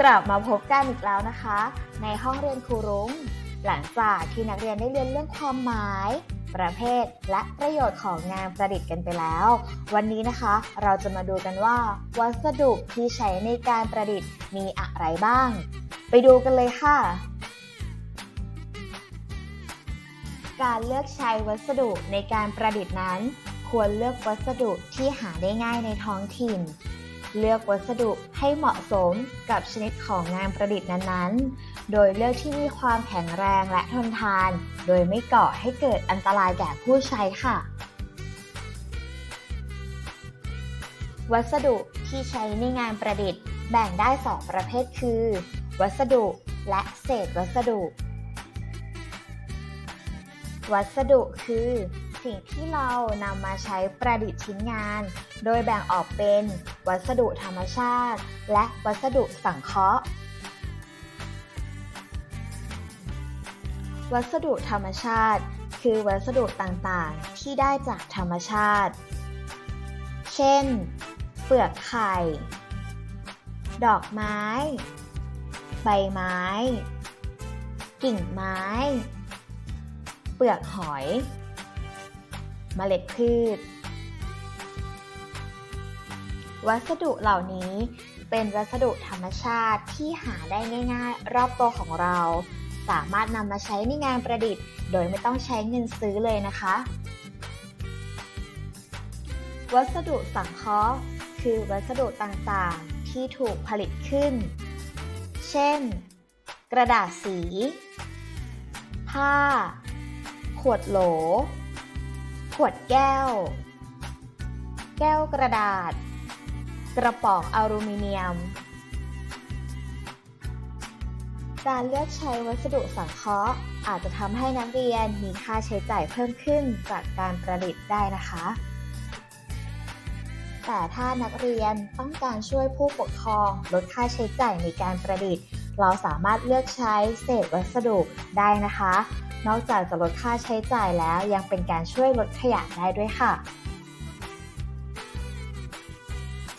กลับมาพบกันอีกแล้วนะคะ ในห้องเรียนครูรุ้ง หลังจากที่นักเรียนได้เรียนเรื่องความหมาย ประเภท และประโยชน์ของงานประดิษฐ์กันไปแล้ว วันนี้นะคะ เราจะมาดูกันว่า วัสดุที่ใช้ในการประดิษฐ์มีอะไรบ้าง ไปดูกันเลยค่ะ การเลือกใช้วัสดุในการประดิษฐ์นั้น ควรเลือกวัสดุที่หาได้ง่ายในท้องถิ่น เลือกวัสดุให้เหมาะสมกับชนิดของงานประดิษฐ์นั้นๆ โดยเลือกที่มีความแข็งแรงและทนทาน โดยไม่ก่อให้เกิดอันตรายแก่ผู้ใช้ค่ะ วัสดุที่ใช้ในงานประดิษฐ์แบ่งได้ 2 ประเภทคือ วัสดุและเศษวัสดุ วัสดุคือ สิ่งที่เรานำมาใช้ประดิษฐ์ชิ้นงาน โดยแบ่งออกเป็นวัสดุธรรมชาติ และวัสดุสังเคราะห์ วัสดุธรรมชาติ คือวัสดุต่างๆ ที่ได้จากธรรมชาติ เช่น เปลือกไข่ ดอกไม้ ใบไม้ กิ่งไม้ เปลือกหอย เมล็ดพืช วัสดุเหล่านี้เป็นวัสดุธรรมชาติที่หาได้ง่ายๆ รอบตัวของเรา สามารถนำมาใช้ในงานประดิษฐ์ โดยไม่ต้องใช้เงินซื้อเลยนะคะ วัสดุสังเคราะห์ คือวัสดุต่างๆ ที่ถูกผลิตขึ้น เช่น กระดาษสี ผ้า ขวดโหล ขวดแก้ว แก้วกระดาษ กระป๋องอลูมิเนียม การเลือกใช้วัสดุสังเคราะห์ อาจจะทำให้นักเรียนมีค่าใช้จ่ายเพิ่มขึ้นจากการประดิษฐ์ได้นะคะ แต่ถ้านักเรียนต้องการช่วยผู้ปกครองลดค่าใช้จ่ายในการประดิษฐ์ เราสามารถเลือกใช้เศษวัสดุได้นะคะ นอกจากจะลดค่าใช้จ่ายแล้วยังเป็นการช่วยลดขยะได้ด้วยค่ะ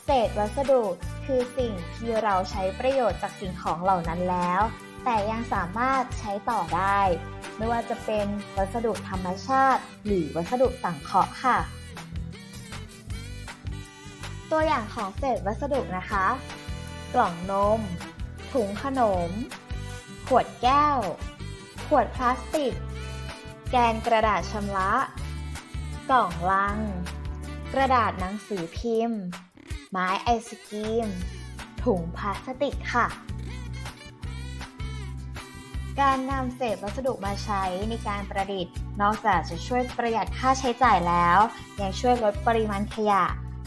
เศษวัสดุคือสิ่งที่เราใช้ประโยชน์จากสิ่งของเหล่านั้นแล้ว แต่ยังสามารถใช้ต่อได้ ไม่ว่าจะเป็นวัสดุธรรมชาติ หรือวัสดุสังเคราะห์ค่ะ ตัวอย่างของเศษวัสดุนะคะ กล่องนม ถุงขนม ขวดแก้ว ขวดพลาสติก แกนกระดาษชำระ กล่องลัง กระดาษหนังสือพิมพ์ ไม้ไอศกรีม ถุงพลาสติกค่ะ การนำเศษวัสดุมาใช้ในการประดิษฐ์ นอกจากจะช่วยประหยัดค่าใช้จ่ายแล้ว ยังช่วยลดปริมาณขยะ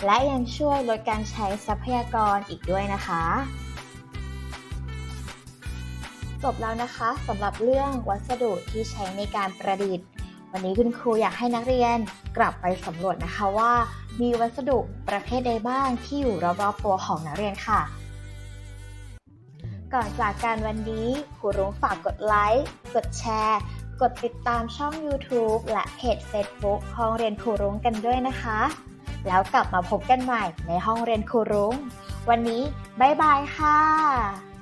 และยังช่วยลดการใช้ทรัพยากรอีกด้วยนะคะ จบแล้วนะคะสำหรับเรื่องวัสดุที่ใช้ในการประดิษฐ์ วันนี้คุณครูอยากให้นักเรียนกลับไปสำรวจนะคะว่า มีวัสดุประเภทใดบ้างที่อยู่รอบๆตัวของนักเรียนค่ะ ก่อนจากการวันนี้ครูรุ้งฝากกดไลค์กดแชร์ กดติดตามช่อง YouTube และเพจ Facebook ห้องเรียนครูรุ้งกันด้วยนะคะ แล้วกลับมาพบกันใหม่ในห้องเรียนครูรุ้ง วันนี้บ๊ายบายค่ะ